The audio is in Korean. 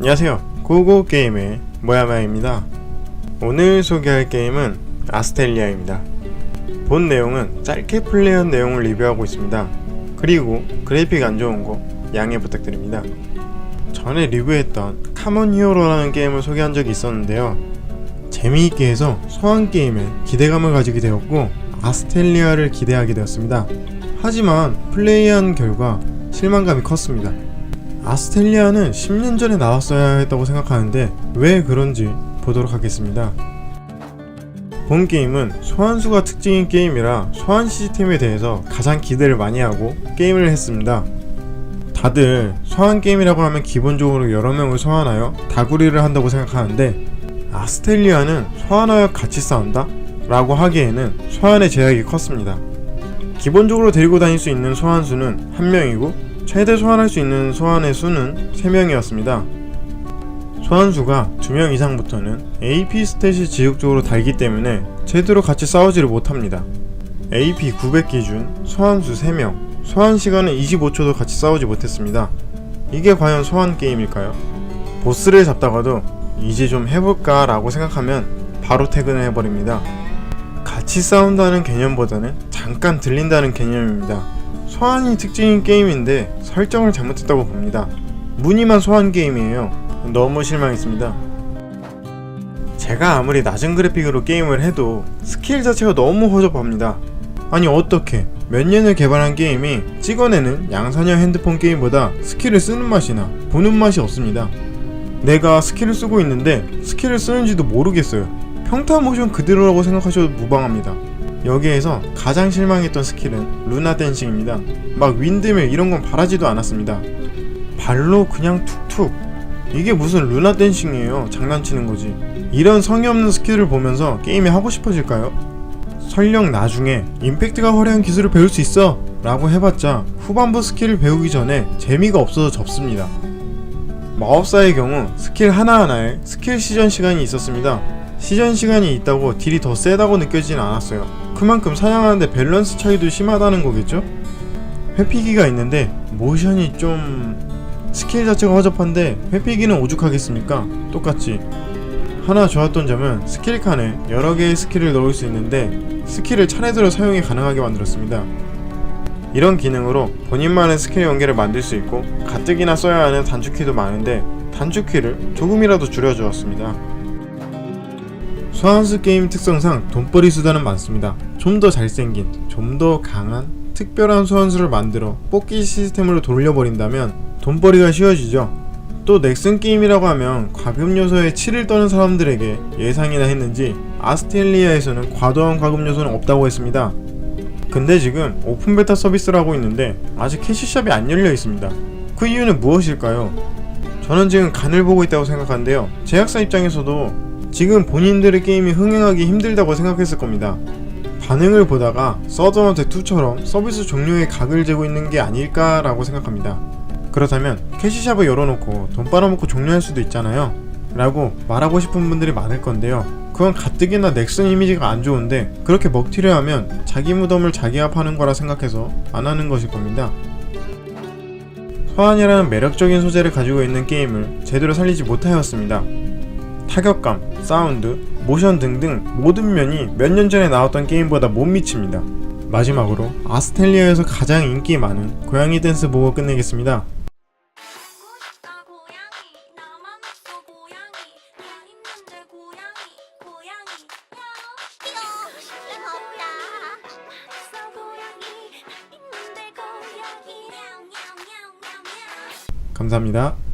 안녕하세요. 고고게임의 모야마입니다. 오늘 소개할 게임은 아스텔리아입니다. 본 내용은 짧게 플레이한 내용을 리뷰하고 있습니다. 그리고 그래픽 안 좋은 거 양해 부탁드립니다. 전에 리뷰했던 카몬 히어로라는 게임을 소개한 적이 있었는데요. 재미있게 해서 소환 게임에 기대감을 가지게 되었고 아스텔리아를 기대하게 되었습니다. 하지만 플레이한 결과 실망감이 컸습니다. 아스텔리아는 10년 전에 나왔어야 했다고 생각하는데 왜 그런지 보도록 하겠습니다. 본 게임은 소환수가 특징인 게임이라 소환 시스템에 대해서 가장 기대를 많이 하고 게임을 했습니다. 다들 소환 게임이라고 하면 기본적으로 여러 명을 소환하여 다구리를 한다고 생각하는데 아스텔리아는 소환하여 같이 싸운다? 라고 하기에는 소환의 제약이 컸습니다. 기본적으로 데리고 다닐 수 있는 소환수는 한 명이고 최대 소환할 수 있는 소환의 수는 3명이었습니다. 소환수가 2명 이상부터는 AP 스탯이 지속적으로 달기 때문에 제대로 같이 싸우지를 못합니다. AP 900 기준 소환수 3명, 소환 시간은 25초도 같이 싸우지 못했습니다. 이게 과연 소환 게임일까요? 보스를 잡다가도 이제 좀 해볼까 라고 생각하면 바로 퇴근을 해버립니다. 같이 싸운다는 개념보다는 잠깐 들린다는 개념입니다. 소환이 특징인 게임인데 설정을 잘못했다고 봅니다. 무늬만 소환 게임이에요. 너무 실망했습니다. 제가 아무리 낮은 그래픽으로 게임을 해도 스킬 자체가 너무 허접합니다. 아니 어떻게 몇 년을 개발한 게임이 찍어내는 양산형 핸드폰 게임보다 스킬을 쓰는 맛이나 보는 맛이 없습니다. 내가 스킬을 쓰고 있는데 스킬을 쓰는지도 모르겠어요. 평타 모션 그대로라고 생각하셔도 무방합니다. 여기에서 가장 실망했던 스킬은 루나 댄싱입니다. 막 윈드밀 이런 건 바라지도 않았습니다. 발로 그냥 툭툭. 이게 무슨 루나 댄싱이에요. 장난치는 거지. 이런 성의 없는 스킬을 보면서 게임이 하고 싶어질까요? 설령 나중에 임팩트가 화려한 기술을 배울 수 있어! 라고 해봤자 후반부 스킬을 배우기 전에 재미가 없어서 접습니다. 마법사의 경우 스킬 하나하나에 스킬 시전 시간이 있었습니다. 시전 시간이 있다고 딜이 더 세다고 느껴지진 않았어요. 그만큼 사냥하는데 밸런스 차이도 심하다는 거겠죠? 회피기가 있는데 모션이 좀 스킬 자체가 허접한데 회피기는 오죽하겠습니까? 똑같지. 하나 좋았던 점은 스킬 칸에 여러 개의 스킬을 넣을 수 있는데 스킬을 차례대로 사용이 가능하게 만들었습니다. 이런 기능으로 본인만의 스킬 연계를 만들 수 있고 가뜩이나 써야 하는 단축키도 많은데 단축키를 조금이라도 줄여주었습니다. 소환수 게임 특성상 돈벌이 수단은 많습니다. 좀 더 잘생긴, 좀 더 강한, 특별한 소환수를 만들어 뽑기 시스템으로 돌려버린다면 돈벌이가 쉬워지죠. 또 넥슨 게임이라고 하면 과금 요소에 치를 떠는 사람들에게 예상이나 했는지 아스텔리아에서는 과도한 과금 요소는 없다고 했습니다. 근데 지금 오픈 베타 서비스를 하고 있는데 아직 캐시샵이 안 열려 있습니다. 그 이유는 무엇일까요? 저는 지금 간을 보고 있다고 생각하는데요. 제작사 입장에서도 지금 본인들의 게임이 흥행하기 힘들다고 생각했을 겁니다. 반응을 보다가 서든어택2처럼 서비스 종료에 각을 재고 있는 게 아닐까라고 생각합니다. 그렇다면 캐시샵을 열어놓고 돈 빨아먹고 종료할 수도 있잖아요. 라고 말하고 싶은 분들이 많을 건데요. 그건 가뜩이나 넥슨 이미지가 안 좋은데 그렇게 먹튀를 하면 자기 무덤을 자기가 파는 거라 생각해서 안 하는 것일 겁니다. 소환이라는 매력적인 소재를 가지고 있는 게임을 제대로 살리지 못하였습니다. 타격감, 사운드, 모션 등등 모든 면이 몇 년 전에 나왔던 게임보다 못 미칩니다. 마지막으로 아스텔리아에서 가장 인기 많은 고양이 댄스 보고 끝내겠습니다. 감사합니다.